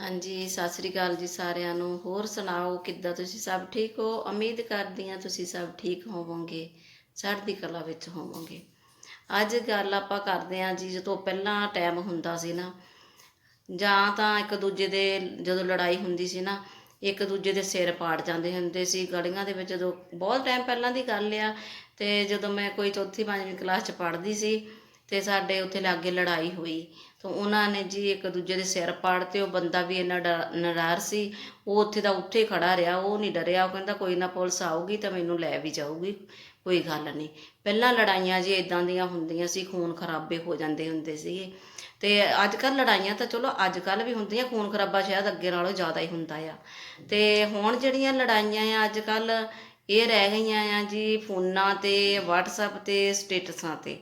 ਹਾਂਜੀ, ਸਤਿ ਸ੍ਰੀ ਅਕਾਲ ਜੀ ਸਾਰਿਆਂ ਨੂੰ। ਹੋਰ ਸੁਣਾਓ, ਕਿੱਦਾਂ ਤੁਸੀਂ ਸਭ ਠੀਕ ਹੋ? ਉਮੀਦ ਕਰਦੀ ਹਾਂ ਤੁਸੀਂ ਸਭ ਠੀਕ ਹੋਵੋਗੇ, ਚੜ੍ਹਦੀ ਕਲਾ ਵਿੱਚ ਹੋਵੋਗੇ। ਅੱਜ ਗੱਲ ਆਪਾਂ ਕਰਦੇ ਹਾਂ ਜੀ, ਜਦੋਂ ਪਹਿਲਾਂ ਟਾਈਮ ਹੁੰਦਾ ਸੀ ਨਾ, ਜਾਂ ਤਾਂ ਇੱਕ ਦੂਜੇ ਦੇ ਜਦੋਂ ਲੜਾਈ ਹੁੰਦੀ ਸੀ ਨਾ, ਇੱਕ ਦੂਜੇ ਦੇ ਸਿਰ ਪਾੜ ਜਾਂਦੇ ਹੁੰਦੇ ਸੀ ਗਲੀਆਂ ਦੇ ਵਿੱਚ। ਜਦੋਂ ਬਹੁਤ ਟਾਈਮ ਪਹਿਲਾਂ ਦੀ ਗੱਲ ਆ, ਤੇ ਜਦੋਂ ਮੈਂ ਕੋਈ ਚੌਥੀ ਪੰਜਵੀਂ ਕਲਾਸ 'ਚ ਪੜ੍ਹਦੀ ਸੀ ਤੇ ਸਾਡੇ ਉੱਥੇ ਲਾਗੇ ਲੜਾਈ ਹੋਈ। ਤਾਂ ਉਹਨਾਂ ਨੇ ਜੀ ਇੱਕ ਦੂਜੇ ਦੇ ਸਿਰ ਪਾੜ ਤੇ ਉਹ ਬੰਦਾ ਵੀ ਇੰਨਾ ਡਰ- ਨਰਾਰ ਸੀ। ਉਹ ਉੱਥੇ ਦਾ ਉੱਥੇ ਖੜਾ ਰਿਹਾ, ਉਹ ਨਹੀਂ ਡਰਿਆ। ਉਹ ਕਹਿੰਦਾ, ਕੋਈ ਨਾ ਪੁਲਿਸ ਆਊਗੀ ਤਾਂ ਮੈਨੂੰ ਲੈ ਵੀ ਜਾਊਗੀ, ਕੋਈ ਗੱਲ ਨਹੀਂ। ਪਹਿਲਾਂ ਲੜਾਈਆਂ ਜੀ ਇਦਾਂ ਦੀਆਂ ਹੁੰਦੀਆਂ ਸੀ, ਖੂਨ ਖਰਾਬੇ ਹੋ ਜਾਂਦੇ ਹੁੰਦੇ ਸੀਗੇ। ਤੇ ਅੱਜ ਕੱਲ ਲੜਾਈਆਂ ਤਾਂ ਚਲੋ ਅੱਜ ਕੱਲ ਵੀ ਹੁੰਦੀਆਂ, ਖੂਨ ਖਰਾਬਾ ਸ਼ਾਇਦ ਅੱਗੇ ਨਾਲੋਂ ਜ਼ਿਆਦਾ ਹੀ ਹੁੰਦਾ ਆ। ਤੇ ਹੁਣ ਜਿਹੜੀਆਂ ਲੜਾਈਆਂ ਆ ਅੱਜ ਕੱਲ ਇਹ ਰਹਿ ਗਈਆਂ ਆ ਜੀ ਫੋਨਾਂ ਤੇ, WhatsApp ਤੇ, ਸਟੇਟਸਾਂ ਤੇ।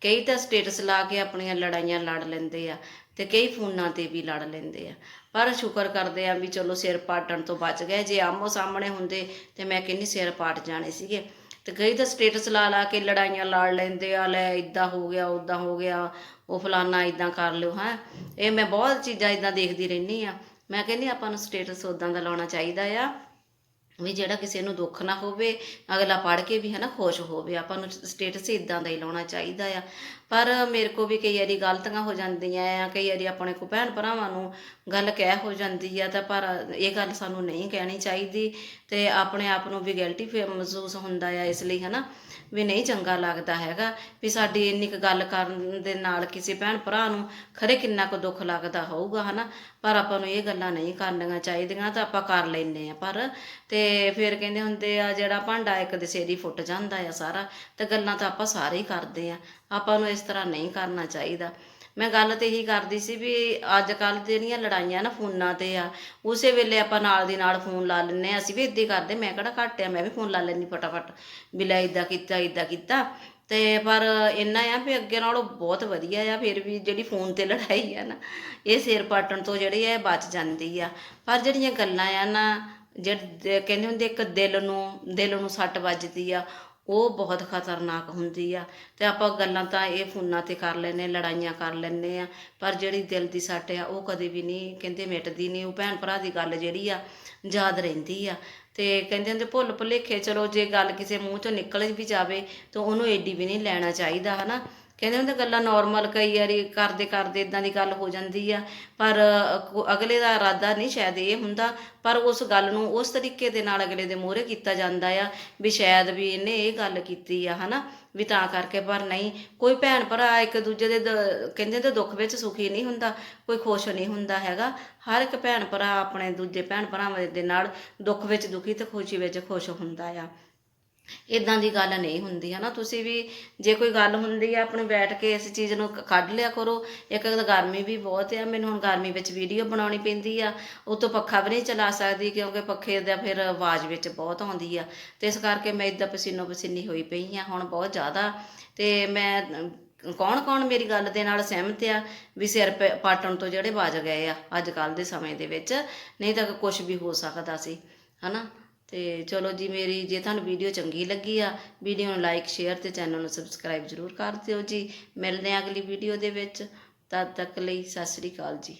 ਕਈ ਤਾਂ ਸਟੇਟਸ ਲਾ ਕੇ ਆਪਣੀਆਂ ਲੜਾਈਆਂ ਲੜ ਲੈਂਦੇ ਆ ਤੇ ਕਈ ਫੋਨਾਂ ਤੇ ਵੀ ਲੜ ਲੈਂਦੇ ਆ। ਪਰ ਸ਼ੁਕਰ ਕਰਦੇ ਆ ਵੀ ਚਲੋ ਸਿਰ ਪਾਟਣ ਤੋਂ ਬਚ ਗਏ। ਜੇ ਆਮੋ ਸਾਹਮਣੇ ਹੁੰਦੇ ਤੇ ਮੈਂ ਕਹਿੰਨੀ ਸਿਰ ਪਾਟ ਜਾਣੇ ਸੀਗੇ। ਤੇ ਕਈ ਤਾਂ ਸਟੇਟਸ ਲਾ ਲਾ ਕੇ ਲੜਾਈਆਂ ਲੜ ਲੈਂਦੇ ਆ, ਲੈ ਇਦਾਂ ਹੋ ਗਿਆ ਉਦਾਂ ਹੋ ਗਿਆ, ਉਹ ਫਲਾਨਾ ਇਦਾਂ ਕਰ ਲਿਓ, ਹੈ। ਇਹ ਮੈਂ ਬਹੁਤ ਚੀਜ਼ਾਂ ਇਦਾਂ ਦੇਖਦੀ ਰਹਿੰਦੀ ਆ। ਮੈਂ ਕਹਿੰਦੀ ਆਪਾਂ ਨੂੰ ਸਟੇਟਸ ਉਦਾਂ ਦਾ ਲਾਉਣਾ ਚਾਹੀਦਾ ਆ। ਵੀ ਜਿਹੜਾ ਕਿਸੇ ਨੂੰ ਦੁੱਖ ਨਾ ਹੋਵੇ, ਅਗਲਾ ਪੜ੍ਹ ਕੇ ਵੀ ਹੈ ਨਾ ਖੁਸ਼ ਹੋਵੇ। ਆਪਾਂ ਨੂੰ ਸਟੇਟਸ ਇਦਾਂ ਦਾ ਹੀ ਲਾਉਣਾ ਚਾਹੀਦਾ ਆ। ਪਰ ਮੇਰੇ ਕੋ ਵੀ ਕਈ ਵਾਰੀ ਗਲਤੀਆਂ ਹੋ ਜਾਂਦੀਆਂ ਆ, ਕਈ ਵਾਰੀ ਆਪਣੇ ਕੋ ਭੈਣ ਭਰਾਵਾਂ ਨੂੰ ਗੱਲ ਕਹਿ ਹੋ ਜਾਂਦੀ ਆ ਤਾਂ ਪਰ ਇਹ ਗੱਲ ਸਾਨੂੰ ਨਹੀਂ ਕਹਿਣੀ ਚਾਹੀਦੀ ਤੇ ਆਪਣੇ ਆਪ ਨੂੰ ਵੀ ਗਿਲਟੀ ਮਹਿਸੂਸ ਹੁੰਦਾ ਆ, ਇਸ ਲਈ ਹੈ ਨਾ ਵੀ ਨਹੀਂ ਚੰਗਾ ਲੱਗਦਾ ਹੈਗਾ ਵੀ ਸਾਡੀ ਇੰਨੀ ਕੁ ਗੱਲ ਕਰਨ ਦੇ ਨਾਲ ਕਿਸੇ ਭੈਣ ਭਰਾ ਨੂੰ ਖਰੇ ਕਿੰਨਾ ਕੁ ਦੁੱਖ ਲੱਗਦਾ ਹੋਊਗਾ ਹਨਾ। ਪਰ ਆਪਾਂ ਨੂੰ ਇਹ ਗੱਲਾਂ ਨਹੀਂ ਕਰਨੀਆਂ ਚਾਹੀਦੀਆਂ ਤਾਂ ਆਪਾਂ ਕਰ ਲੈਨੇ ਆ ਪਰ ਤੇ ਫਿਰ ਕਹਿੰਦੇ ਹੁੰਦੇ ਆ, ਜਿਹੜਾ ਭਾਂਡਾ ਇੱਕ ਦੇ ਸੇਰੀ ਫੁੱਟ ਜਾਂਦਾ ਆ ਸਾਰਾ, ਤੇ ਗੱਲਾਂ ਤਾਂ ਆਪਾਂ ਸਾਰੇ ਹੀ ਕਰਦੇ ਆ। ਆਪਾਂ ਨੂੰ ਇਸ ਤਰ੍ਹਾਂ ਨਹੀਂ ਕਰਨਾ ਚਾਹੀਦਾ। ਮੈਂ ਗੱਲ ਤੇ ਇਹੀ ਕਰਦੀ ਸੀ ਵੀ ਅੱਜ ਕੱਲ ਜਿਹੜੀਆਂ ਲੜਾਈਆਂ ਨਾ ਫੋਨਾਂ ਤੇ ਆ, ਉਸੇ ਵੇਲੇ ਆਪਾਂ ਨਾਲ ਦੀ ਨਾਲ ਫੋਨ ਲਾ ਲੈਂਦੇ ਆ ਅਸੀਂ ਵੀ ਇਦਾਂ ਹੀ ਕਰਦੇ, ਮੈਂ ਕਿਹੜਾ ਘੱਟ ਆ, ਮੈਂ ਵੀ ਫੋਨ ਲਾ ਲੈਂਦੀ ਫਟਾਫਟ, ਵੀ ਲੈ ਇਦਾਂ ਕੀਤਾ ਇਦਾਂ ਕੀਤਾ। ਤੇ ਪਰ ਇੰਨਾ ਆ ਵੀ ਅੱਗੇ ਨਾਲੋਂ ਬਹੁਤ ਵਧੀਆ ਆ, ਫਿਰ ਵੀ ਜਿਹੜੀ ਫੋਨ ਤੇ ਲੜਾਈ ਆ ਨਾ, ਇਹ ਸਿਰ ਪਾਟਣ ਤੋਂ ਜਿਹੜੀ ਆ ਬਚ ਜਾਂਦੀ ਆ। ਪਰ ਜਿਹੜੀਆਂ ਗੱਲਾਂ ਆ ਨਾ ਜਿਹੜੇ ਕਹਿੰਦੇ ਹੁੰਦੇ ਇੱਕ ਦਿਲ ਨੂੰ ਦਿਲ ਨੂੰ ਸੱਟ ਵੱਜਦੀ ਆ, ਉਹ ਬਹੁਤ ਖਤਰਨਾਕ ਹੁੰਦੀ ਆ। ਤੇ ਆਪਾਂ ਗੱਲਾਂ ਤਾਂ ਇਹ ਫੋਨਾਂ ਤੇ ਕਰ ਲੈਨੇ ਲੜਾਈਆਂ ਕਰ ਲੈਨੇ ਆ ਪਰ ਜਿਹੜੀ ਦਿਲ ਦੀ ਸੱਟ ਆ, ਉਹ ਕਦੇ ਵੀ ਨਹੀਂ, ਕਹਿੰਦੇ ਮਿਟਦੀ ਨਹੀਂ। ਉਹ ਭੈਣ ਭਰਾ ਦੀ ਗੱਲ ਜਿਹੜੀ ਆ, ਯਾਦ ਰਹਿੰਦੀ ਆ। ਤੇ ਕਹਿੰਦੇ ਹੁੰਦੇ ਭੁੱਲ ਭੁਲੇਖੇ, ਚਲੋ ਜੇ ਗੱਲ ਕਿਸੇ ਮੂੰਹ ਚੋਂ ਨਿਕਲ ਵੀ ਜਾਵੇ, ਤਾਂ ਉਹਨੂੰ ਏਡੀ ਵੀ ਨਹੀਂ ਲੈਣਾ ਚਾਹੀਦਾ, ਹਨਾ? ਕਹਿੰਦੇ ਹੁੰਦੇ ਗੱਲਾਂ ਨਾਰਮਲ ਕਈ ਵਾਰੀ ਕਰਦੇ ਕਰਦੇ ਇਦਾਂ ਦੀ ਗੱਲ ਹੋ ਜਾਂਦੀ ਆ, ਪਰ ਅਗਲੇ ਦਾ ਇਰਾਦਾ ਨਹੀਂ ਸ਼ਾਇਦ ਇਹ ਹੁੰਦਾ, ਪਰ ਉਸ ਗੱਲ ਨੂੰ ਉਸ ਤਰੀਕੇ ਦੇ ਨਾਲ ਅਗਲੇ ਦੇ ਮੂਹਰੇ ਕੀਤਾ ਜਾਂਦਾ ਆ, ਵੀ ਸ਼ਾਇਦ ਵੀ ਇਹਨੇ ਇਹ ਗੱਲ ਕੀਤੀ ਆ, ਹਨਾ? ਵੀ ਤਾਂ ਕਰਕੇ, ਪਰ ਨਹੀਂ, ਕੋਈ ਭੈਣ ਭਰਾ ਇੱਕ ਦੂਜੇ ਦੇ ਦ- ਕਹਿੰਦੇ ਤੇ ਦੁੱਖ ਵਿੱਚ ਸੁਖੀ ਨਹੀਂ ਹੁੰਦਾ, ਕੋਈ ਖੁਸ਼ ਨਹੀਂ ਹੁੰਦਾ ਹੈਗਾ, ਹਰ ਇੱਕ ਭੈਣ ਭਰਾ ਆਪਣੇ ਦੂਜੇ ਭੈਣ ਭਰਾਵਾਂ ਦੇ ਨਾਲ ਦੁੱਖ ਵਿੱਚ, ਦੁਖੀ ਤੇ ਖੁਸ਼ੀ ਵਿੱਚ ਖੁਸ਼ ਹੁੰਦਾ ਆ। ਇਦਾਂ ਦੀ ਗੱਲ ਨਹੀਂ ਹੁੰਦੀ ਹੈ ਨਾ ਤੁਸੀਂ ਵੀ ਜੇ ਕੋਈ ਗੱਲ ਹੁੰਦੀ ਆ, ਆਪਣੇ ਬੈਠ ਕੇ ਇਸ ਚੀਜ਼ ਨੂੰ ਕੱਢ ਲਿਆ ਕਰੋ। ਇੱਕ ਤਾਂ ਗਰਮੀ ਵੀ ਬਹੁਤ ਆ, ਮੈਨੂੰ ਹੁਣ ਗਰਮੀ ਵਿੱਚ ਵੀਡੀਓ ਬਣਾਉਣੀ ਪੈਂਦੀ ਆ। ਉਤੋਂ ਪੱਖਾ ਵੀ ਨਹੀਂ ਚਲਾ ਸਕਦੀ, ਕਿਉਂਕਿ ਪੱਖੇ ਦਾ ਫਿਰ ਆਵਾਜ਼ ਵਿੱਚ ਬਹੁਤ ਆਉਂਦੀ ਆ। ਤੇ ਇਸ ਕਰਕੇ ਮੈਂ ਇਦਾਂ ਪਸੀਨੋ ਪਸੀਨੀ ਹੋਈ ਪਈ ਆ, ਹੁਣ ਬਹੁਤ ਜ਼ਿਆਦਾ। ਤੇ ਮੈਂ ਕੌਣ ਕੌਣ ਮੇਰੀ ਗੱਲ ਦੇ ਨਾਲ ਸਹਿਮਤ ਆ? ਵੀ ਸਿਰ ਪ- ਪਾਟਣ ਤੋਂ ਜਿਹੜੇ ਬਚ ਗਏ ਆ, ਅੱਜ ਕੱਲ ਦੇ ਸਮੇਂ ਦੇ ਵਿੱਚ। ਨਹੀਂ ਤਾਂ ਕੁਝ ਵੀ ਹੋ ਸਕਦਾ ਸੀ, ਹਨਾ? ਤੇ ਚਲੋ ਜੀ ਮੇਰੀ, ਜੇ ਤੁਹਾਨੂੰ ਵੀਡੀਓ ਚੰਗੀ ਲੱਗੀ ਆ, ਵੀਡੀਓ ਨੂੰ ਲਾਈਕ ਸ਼ੇਅਰ ਤੇ ਚੈਨਲ ਨੂੰ ਸਬਸਕ੍ਰਾਈਬ ਜ਼ਰੂਰ ਕਰ ਦਿਓ ਜੀ। ਮਿਲਦੇ ਆ ਅਗਲੀ ਵੀਡੀਓ ਦੇ ਵਿੱਚ। ਤਦ ਤੱਕ ਲਈ ਸਤਿ ਸ੍ਰੀ ਅਕਾਲ ਜੀ।